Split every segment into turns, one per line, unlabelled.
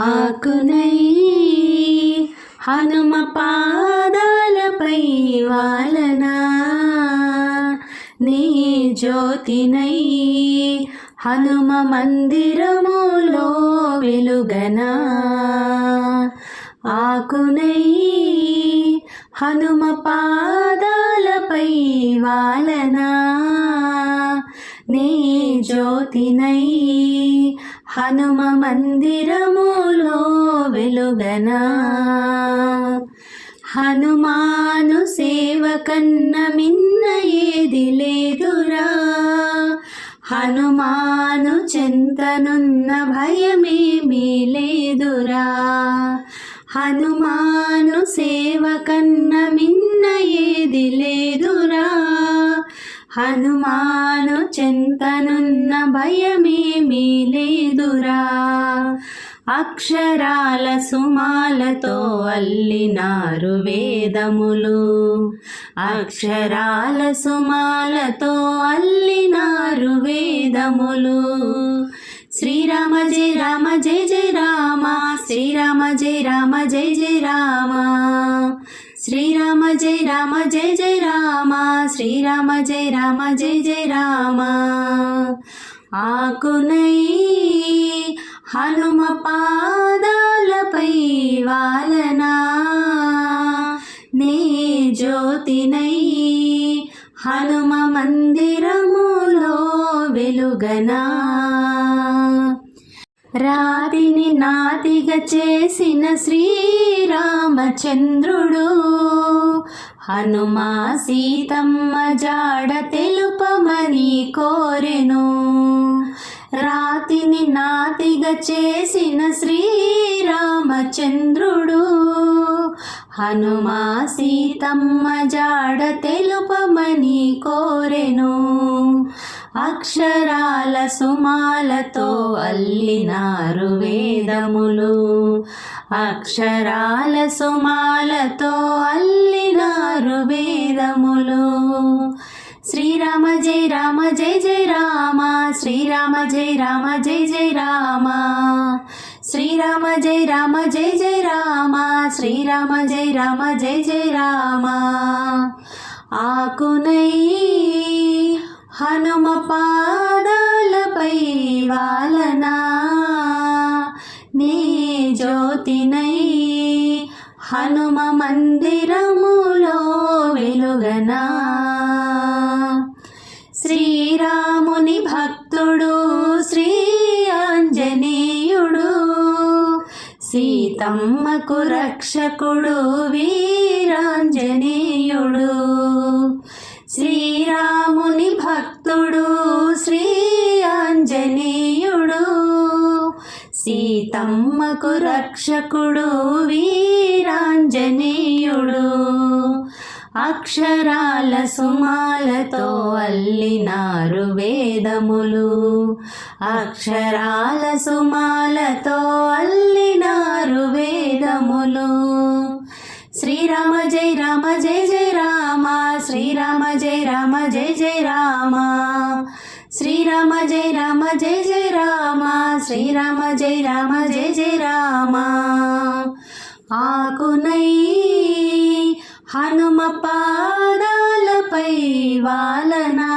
ఆకునై హనుమ పాదాలపై వాలనా. నీ జ్యోతినై హనుమ మందిరములో వెలుగనా. ఆకునై హనుమ పాదాలపై వాలనా. నీ జ్యోతినై హనుమ మందిరములో వెలుగనా? హనుమాను సేవ కన్న మిన్న ఏది లేదురా? హనుమాను చింతనున్న భయమేమీ లేదురా? హనుమాను సేవ కన్న మిన్న ఏది లేదురా? హనుమాను చింతనున్న భయమేమీ లేదురా. అక్షరాల సుమాలతో అల్లినారు వేదములు. అక్షరాల సుమాలతో అల్లినారు వేదములు. శ్రీరామ జయ రామ జయ జయ రామ శ్రీరామ జయ రామ జయ జయ రామ. శ్రీరామ జయ రామ జయ జయ రామ శ్రీరామ జయ రామ జయ జయ రామ. ఆకునై హనుమ పాదాలపై వాలనా. నే జ్యోతినై హనుమ మందిరములో వెలుగనా. రాతిని నాతిగా చేసిన చంద్రుడు హనుమా సీతమ్మ జాడ తెలుపమని కోరెను. రాతిని నాతిగా చేసిన శ్రీరామచంద్రుడు హనుమా సీతమ్మ జాడ తెలుపమని కోరెను. అక్షరాల సుమాలతో అల్లినారు వేదములు. అక్షరాల సుమాలతో అల్లినారు వేదములు. శ్రీరామ జయ రామ జయ జయ రామ శ్రీరామ జయ రామ జయ జయ రామ. శ్రీరామ జయ రామ జయ జయ రామ శ్రీరామ జయ రామ జయ జయ రామ. ఆకునై హనుమ పాదాలపై వాలనా. నీ జ్యోతినై హను రక్షకుడు వీరాంజనేయుడు శ్రీరాముని భక్తుడు శ్రీ ఆంజనేయుడు సీతమ్మకు రక్షకుడు వీరాంజనేయుడు. అక్షరాల సుమాలతో అల్లినారు వేదములు. అక్షరాల సుమాలతో అల్లినారు వేదములు. శ్రీరామ జయ రామ జయ జయ రామ శ్రీరామ జయ రామ జయ జయ రామ. శ్రీరామ జయ రామ జయ జయ రామ శ్రీరామ జయ రామ జయ జయ రామ. ఆకునై హనుమ పాదాలపై వాలనా?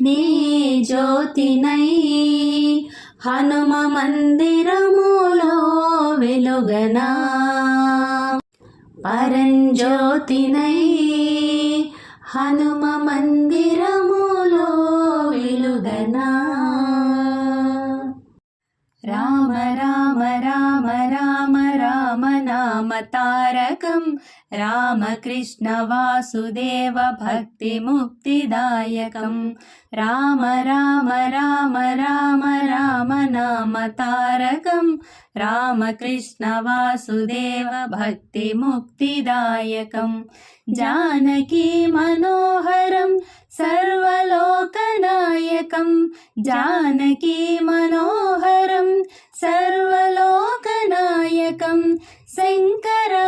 నీ జ్యోతినై హనుమ మందిరములో వెలుగనా? పరంజ్యోతినై హనుమ మందిరములో వెలుగనా? రామ రామ రామ రామ म तारकम् राम कृष्ण वासुदेव भक्तिमुक्तिदायकम् राम राम राम राम राम नाम तारकम् राम कृष्ण जानकी मनोहरम् భక్తి ముక్తిదాయకం జానకీ మనోహరం సర్వలోకనాయకం జానకీ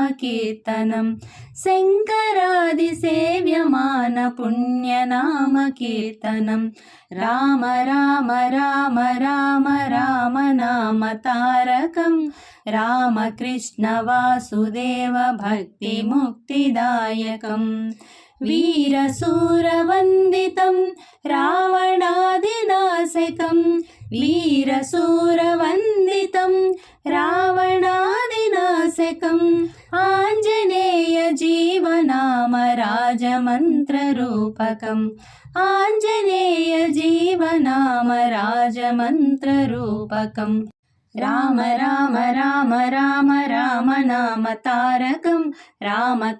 మనోహరం సర్వలోకనాయకం శంకరాది సేవ్యమాన పుణ్యనామ కీర్తనం. రామ రామ రామ రామ రామ నామ తారకం. రామకృష్ణ వాసుదేవ భక్తి ముక్తిదాయకం వీరసూరవందితం రావణాదినాశకం వీరసూరవందితం రావణాదినాశకం ఆంజనేయ राजमन्त्ररूपकम्। आञ्जनेय जीव राजमन्त्ररूपकम् राम राम राम राम राम नाम तारकम्। राम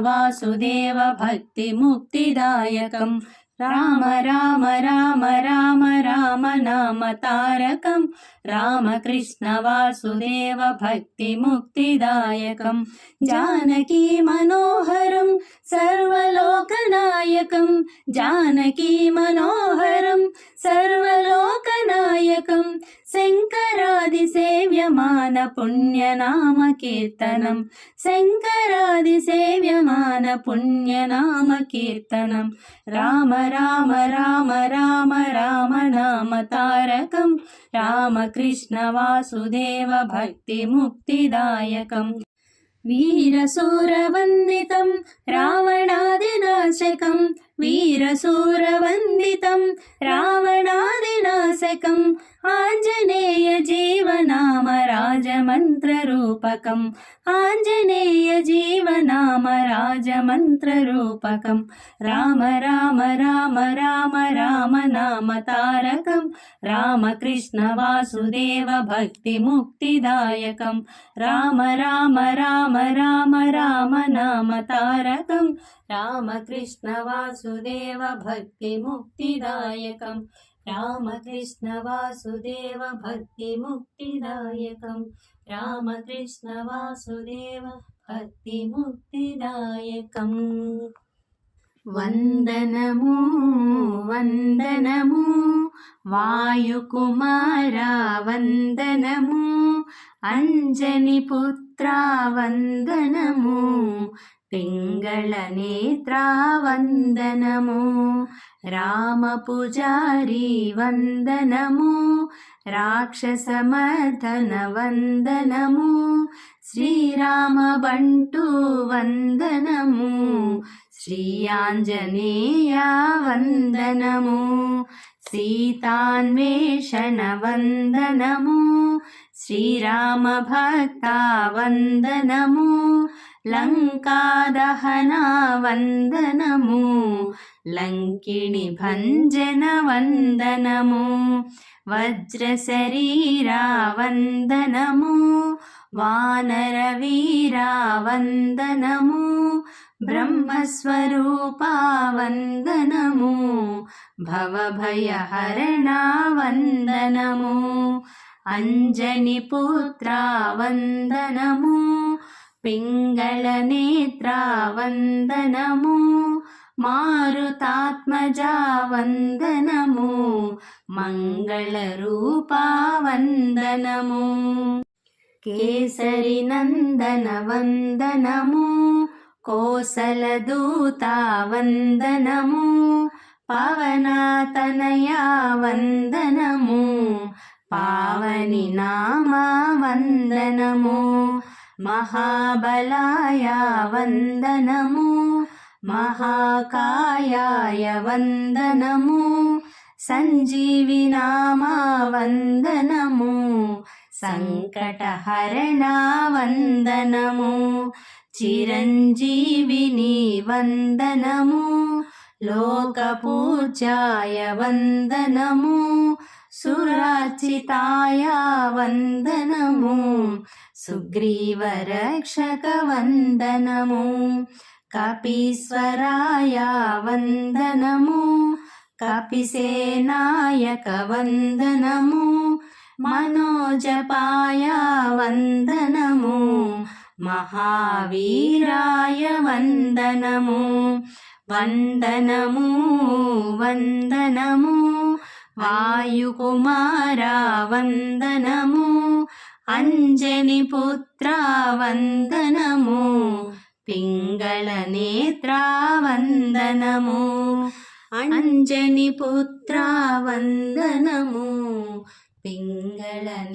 वासुदेव भक्तिमुक्तिदायकम्। రామ రామ రామ రామ రామ నామ తారకం. రామకృష్ణ వాసుదేవ భక్తి ముక్తిదాయకం జానకీ మనోహరం సర్వలోకనాయకం జానకీ మనోహరం సర్వలోకనాయకం శంకరాది సేవ్యమాన పుణ్యనామ కీర్తనం. శంకరాది సేవ్యమాన పుణ్యనామ కీర్తనం. రామ రామ రామ రామ రామ నామ తారకం. రామకృష్ణ వాసుదేవ భక్తి ముక్తిదాయకం వీరసూరవందితం రావణాదినాశకం వీరసూరవందితం రావణాదినాశకం ఆంజనేయ జీవనామ రాజమంత్రరూపకం ఆంజనేయ జీవనామ రాజమంత్రరూపకం రామ రామ రామ రామ రామ నామ తారకం రామకృష్ణ వాసుదేవ భక్తి ముక్తిదాయకం రామ రామ రామ రామ वासुदेव भक्तिमुक्तिदायकम् रामकृष्ण वासुदेव भक्तिमुक्तिदायकम् रामकृष्ण वासुदेव भक्तिमुक्तिदायकम् वन्दनमु वन्दनमु वायुकुमारा वन्दनमु अञ्जनिपुत्रा वन्दनमु पिङ्गलनेत्रावन्दनमो रामपूजारी राक्षसमर्दनवन्दनमो श्रीरामबण्टु वन्दनमो श्रीयाञ्जनेया वन्दनमो सीतान्वेषणवन्दनमो श्रीरामभक्ता वन्दनमो लङ्कादहनावन्दनमो लङ्किणि भञ्जनवन्दनमो वज्रशरीरावन्दनमो वानरवीरावन्दनमो ब्रह्मस्वरूपावन्दनमो भवभयहरणावन्दनमो अञ्जनिपुत्रावन्दनमो पिङ्गलनेत्रावन्दनमो मारुतात्मजा वन्दनमो मङ्गलरूपा वन्दनमो केसरि कोसलदूता वन्दनमो पवनातनया वन्दनमो पावनि नामा वन्दनमु महाबलाय वन्दनमो। महाकायाय वन्दनमो। सञ्जीविनामा वन्दनमो। सङ्कटहरणा वन्दनमो। चिरञ्जीविनी वन्दनमो। लोकपूजाय वन्दनमो। सुराचिताय वन्दनमो। నేత్ర వందనము మారుతాత్మజా వందనము మంగళరూపా వందనము కేసరి నందన వందనము కోసలదూత వందనము పవనాతనయా अञ्जनि पुत्रावन्दनमु पिङ्गलनेत्रावन्दनमु अञ्जनि पुत्रावन्दनमु पिङ्गलनेत्रावन्दनमु।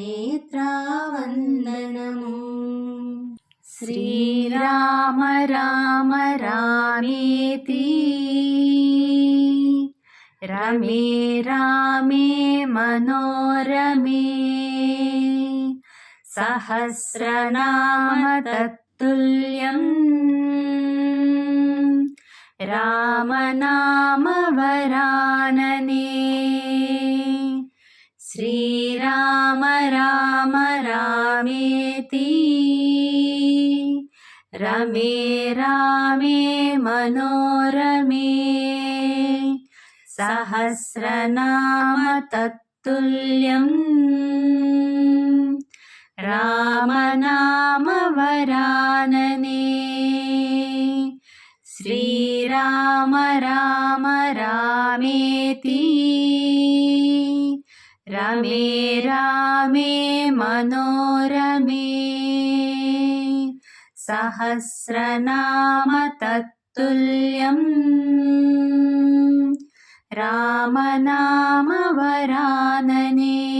श्रीराम राम रामेति रमे रामे मनोरमे। सहस्रनाम तत्तुल्यम् रामनामवरानने श्रीराम राम रामेति रमे रामे मनोरमे सहस्रनाम तत्तुल्यम् रामनामवरानने श्रीराम राम रामेति। रमे रामे मनोरमे। सहस्रनाम तत्तुल्यम्। रामनामवरानने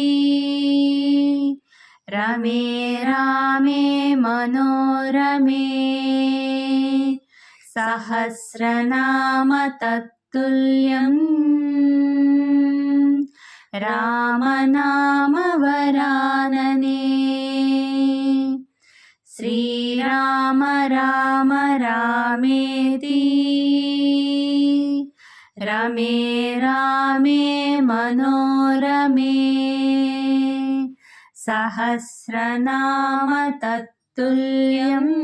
रमे रामे मनोरमे। सहस्रनाम तत्तुल्यम् रामनामवरानने। श्रीराम राम रामेति। रमे रामे मनोरमे सहस्रनाम तत्तुल्यम्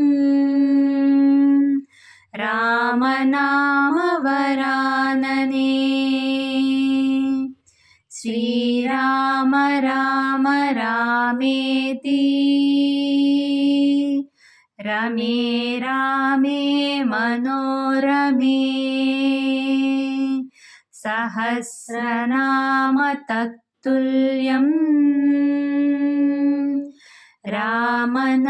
रामनामवरानने। श्रीराम राम रामेति। रमे रामे मनोरमे। सहस्रनाम तत्तुल्यम् रामनामवरानने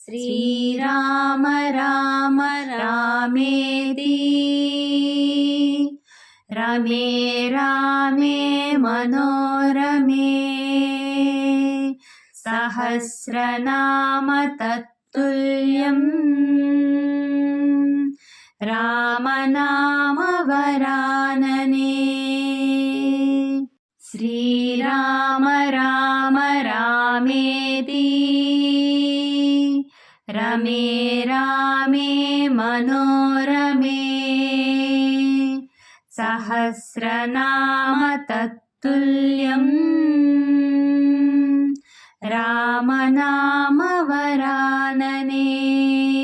श्रीराम राम रामेति रमे रामे मनोरमे सहस्रनाम तत्तुल्यम् रामनामवरानने। श्रीराम राम रामेति। रमे रामे मनोरमे। सहस्रनाम तत्तुल्यम् रामनामवरानने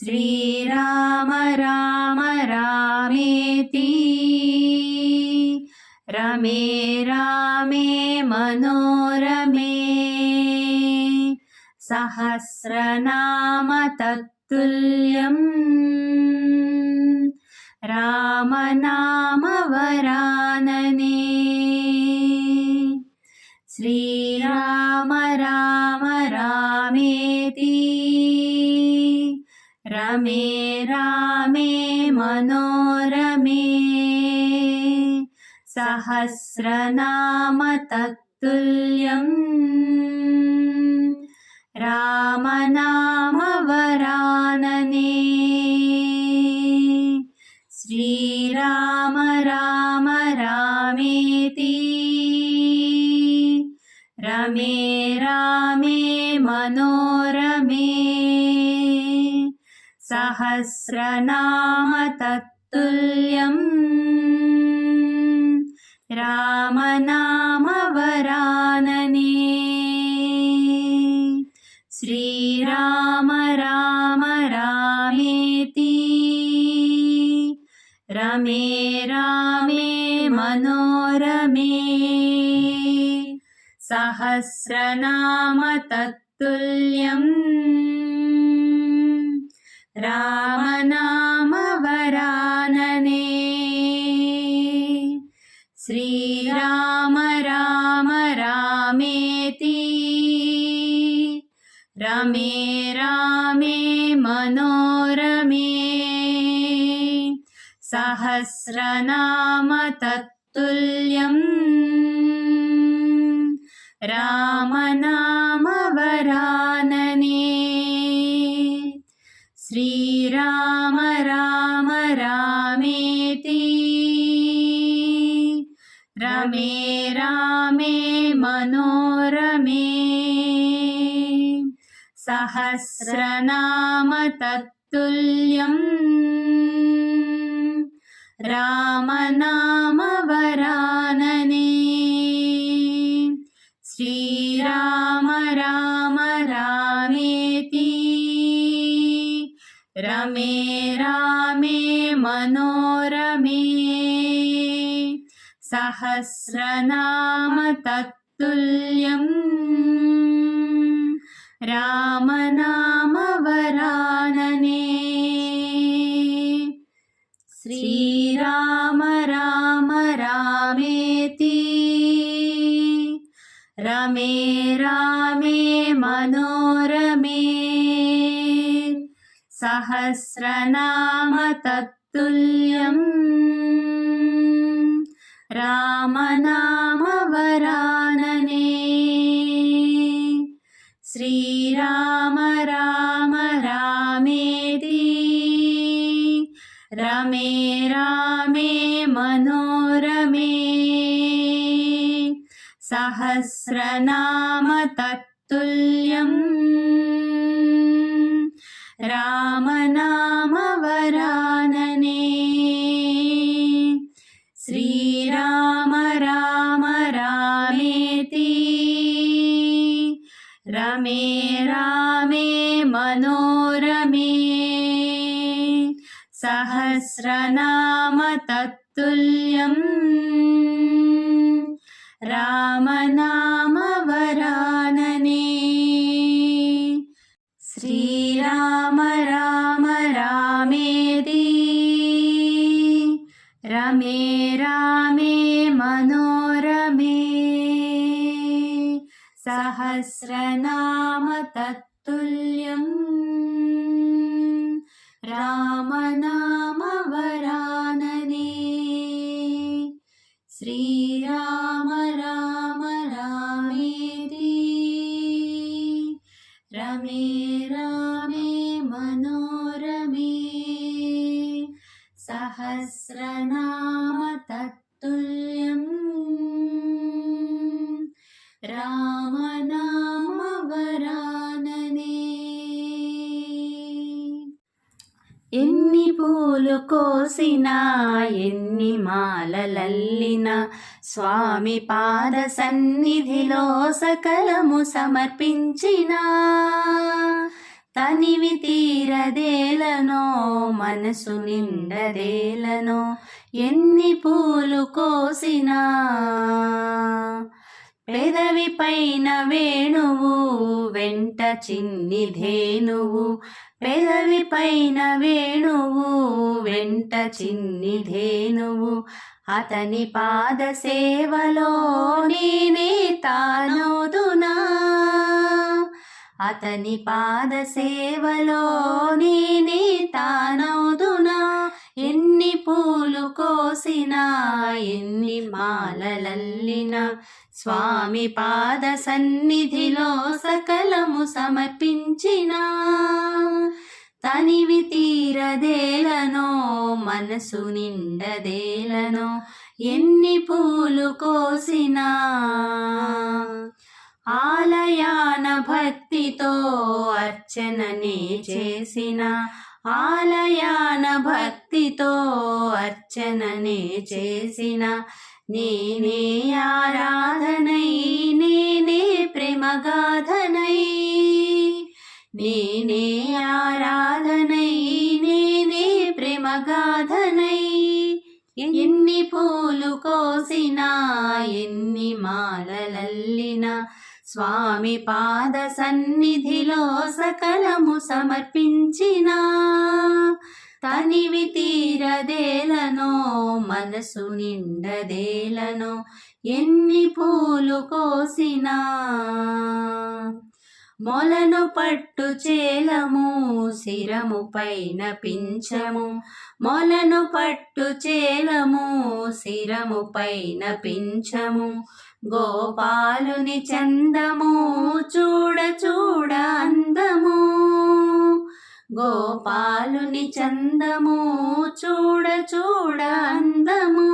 श्रीराम राम रामेति। रमे रामे मनोरमे। सहस्रनाम तत्तुल्यम्। रामनामवरानने श्रीराम राम रामेति रमे रामे मनोरमे सहस्रनाम तत्तुल्यम् सहस्रनाम तत् श्रीराम राम रामेति। रमे रामे मनोरमे। सहस्रनाम तत्तुल्यम्। रामनाम रमे रामे मनोरमे। सहस्रनाम तत्तुल्यम् रामनाम वरानने श्रीराम राम रामेति। रमे रामे मनोरमे सहस्रनाम तत्तुल्यम् रामनाम वरानने श्रीराम राम रामेति। रमे रामे मनोरमे। सहस्रनाम तत्तुल्यम् रामनाम वरानने श्रीराम राम रामेति। रमे रामे मनोरमे। सहस्रनाम तत्तुल्यम्। रामनाम रमे रामे मनोरमे। सहस्रनाम तत्तुल्यम् रामनाम वरानने श्रीराम राम रामेति रमे रामे मनोरमे सहस्रनाम तत्तुल्यम् रामनाम वरानने కోసినా ఎన్ని మాలలల్లినా స్వామి పాద సన్నిధిలో సకలము సమర్పించినా. తనివి తీరదేలనో మనసు నిండదేలనో ఎన్ని పూలు కోసినా. పెదవి పైన వేణువు వెంట చిన్ని ధేనువు. పెదవి పైన వేణువు వెంట చిన్ని ధేనువు. అతని పాద సేవలో నేనే తానోదునా? అతని పాద సేవలో నేనే తానవుదునా ఎన్ని పూలు కోసినా ఎన్ని మాలలల్లినా స్వామి పాద సన్నిధిలో సకలము సమర్పించినా. తనివి తీరదేలనో మనసు నిండదేలనో ఎన్ని పూలు కోసినా. ఆలయాన భక్తితో అర్చననే చేసిన ఆలయాన భక్తితో అర్చననే చేసిన నేనే ఆరాధనై నేనే ప్రేమగాధనై. నేనే ఆరాధనై నేనే ప్రేమగాధనై. ఎన్ని పూలు కోసినా ఎన్ని మాలలల్లినా స్వామి పాద సన్నిధిలో సకలము సమర్పించిన తనివి తీరదేలనో మనసు నిండదేలనో ఎన్ని పూలు కోసినా. మొలను పట్టు చేలము శిరము పైన పించము మొలను పట్టు చేలము శిరము పైన పించము గోపాలుని చందము చూడ చూడ అందము. గోపాలుని చందము చూడ చూడ అందము.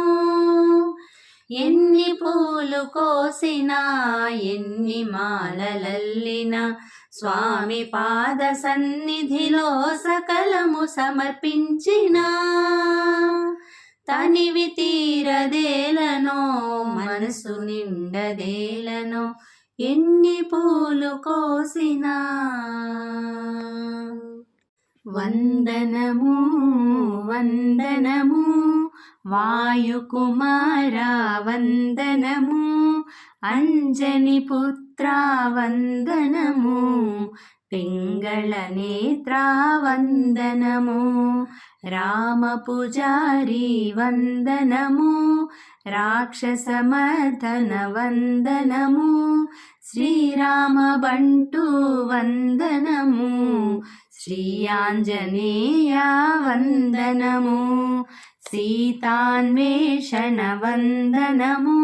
ఎన్ని పూలు కోసినా ఎన్ని మాలలల్లినా స్వామి పాద సన్నిధిలో సకలము సమర్పించినా. తనివి తీరదేలనో మనసు నిండదేలనో ఎన్ని పూలు కోసినా. వందనము వందనము వాయుకుమారా వందనము అంజని పుత్ర వందనము पिङ्गलनेत्रावन्दनमु रामपूजारी राक्षसमर्थनवन्दनमो श्रीरामबण्टु वन्दनमो श्रीयाञ्जनेया वन्दनमो सीतान्वेषणवन्दनमो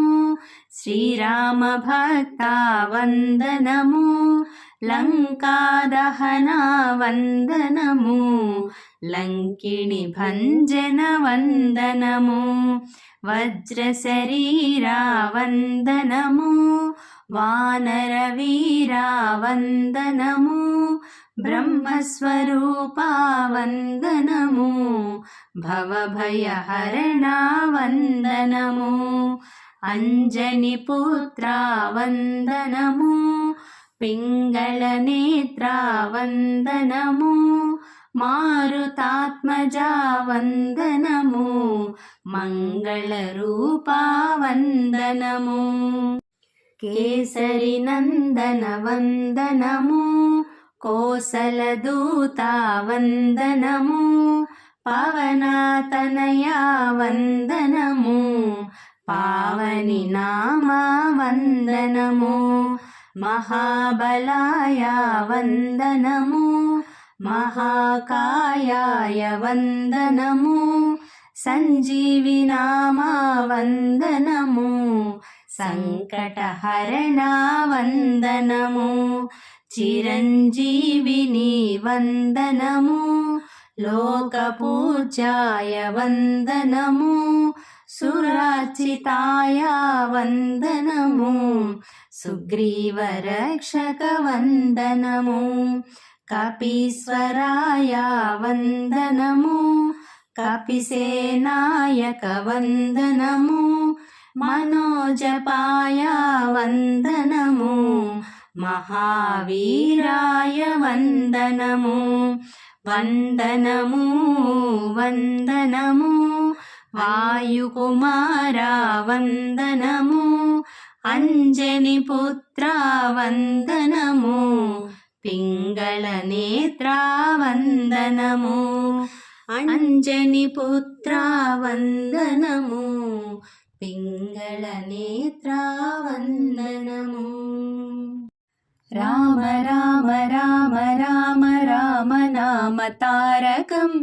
श्रीरामभक्ता वन्दनमो లంకాదహనావందనము లంకిణి భంజన వందనము వజ్ర శరీరా వందనము వానరవీరా వందనము బ్రహ్మస్వరూపా వందనము బ్రహ్మస్వరూపావందనము భవభయహరణావందనము అంజని పుత్రా వందనము पिङ्गलनेत्रावन्दनमो मारुतात्मजा वन्दनमो मङ्गलरूपा वन्दनमो केसरि कोसलदूता वन्दनमो पवनातनया वन्दनमो पावनि नामा वन्दनमु మహాబలాయ వందనము మహాకాయాయ వందనము సంజీవినామా వందనము సంకటహరణ వందనము చిరంజీవిని వందనము లోకపూజాయ వందనము సురాచితాయ వందనము. సుగ్రీవరక్షక వందనము కపీశ్వరాయ వందనము కపిసేనాయక వందనము మనోజపాయ వందనము మహావీరాయ వందనము వందనము వందనము अञ्जनि पुत्रावन्दनमु अञ्जनिपुत्रा अञ्जनि पुत्रावन्दनमु पिङ्गलनेत्रावनमु राम राम राम राम राम नाम तारकम्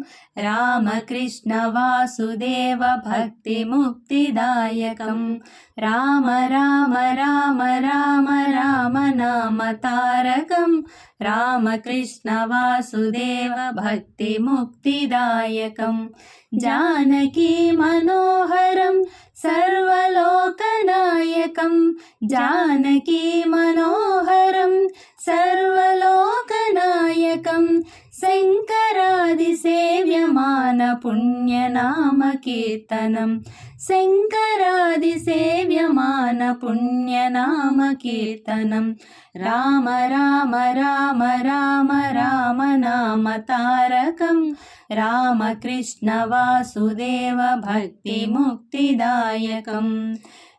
रामकृष्णवासुदेवभक्तिमुक्तिदायकम् రామ రామ రామ రామ రామ నామ తారకం. రామకృష్ణ వాసుదేవ భక్తి ముక్తిదాయకం జానకీ మనోహరం సర్వలోకనాయకం జానకీ మనోహరం सर्वलोकनायकं शङ्करादिसेव्यमान पुण्यनामकीर्तनं शङ्करादिसेव्यमान पुण्यनामकीर्तनं राम राम राम राम राम नाम तारकं रामकृष्ण वासुदेव भक्तिमुक्तिदायकम्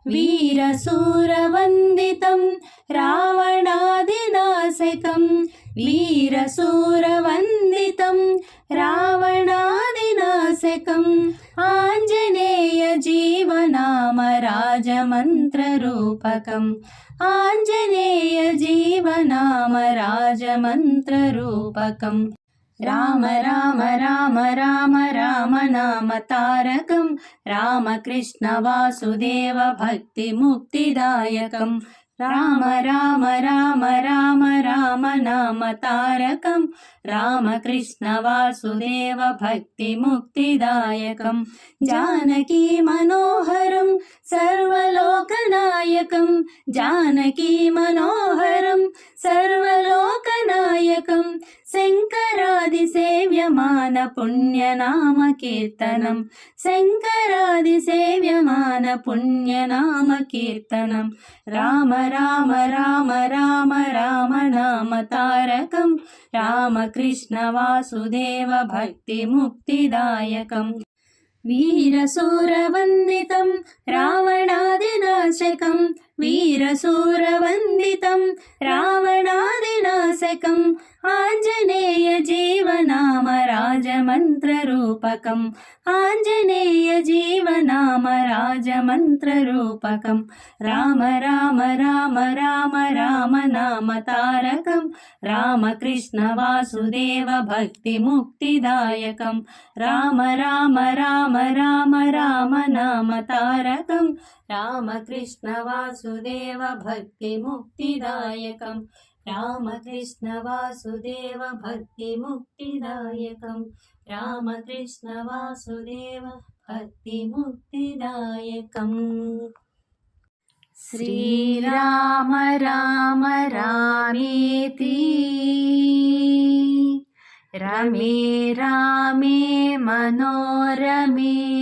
वीरसूरवन्दितं रावणादिनाशकं। वीरसूरवन्दितं रावणादिनाशकम् आञ्जनेयजीवनाम राजमन्त्ररूपकम् आञ्जनेयजीवनाम राजमन्त्ररूपकम् राम राम राम राम राम नाम तारकं रामकृष्ण वासुदेव भक्तिमुक्तिदायकम्। राम राम राम राम राम नाम तारकं रामकृष्ण वासुदेव भक्तिमुक्तिदायकं जानकी मनोहरं सर्वलोकनायकं जानकी मनोहरं सर्वलोकनायकं शङ्करादिसेव्यमान पुण्यनामकीर्तनं शङ्करादिसेव्यमान पुण्यनामकीर्तनं राम राम राम राम राम नाम तारकं रामकृष्ण वासुदेव भक्तिमुक्तिदायकम्। वीरसूरवन्दितं रावणादिनाशकं वीरसूरवन्दितं रावणादिनाशकम् आञ्जनेयजीवनाम राजमन्त्ररूपकम् आञ्जनेयजीवनाम राजमन्त्ररूपकम् राम राम राम राम राम नाम तारकं रामकृष्ण वासुदेव भक्तिमुक्तिदायकम् राम राम राम राम राम नाम तारकं रामकृष्ण वासुदेव भक्तिमुक्तिदायकम् रामकृष्ण वासुदेव भक्तिमुक्तिदायकम् रामकृष्ण वासुदेव भक्तिमुक्तिदायकम् श्रीराम राम रामेति। रमे रामे मनोरमे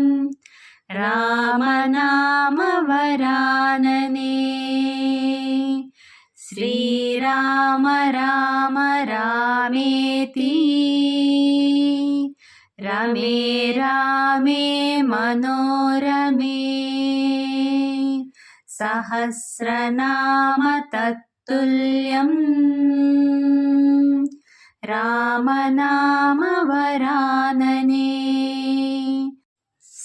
रामनाम वरानने। श्रीराम राम रामेति। रमे रामे मनोरमे। सहस्रनाम तत्तुल्यम्। रामनाम वरानने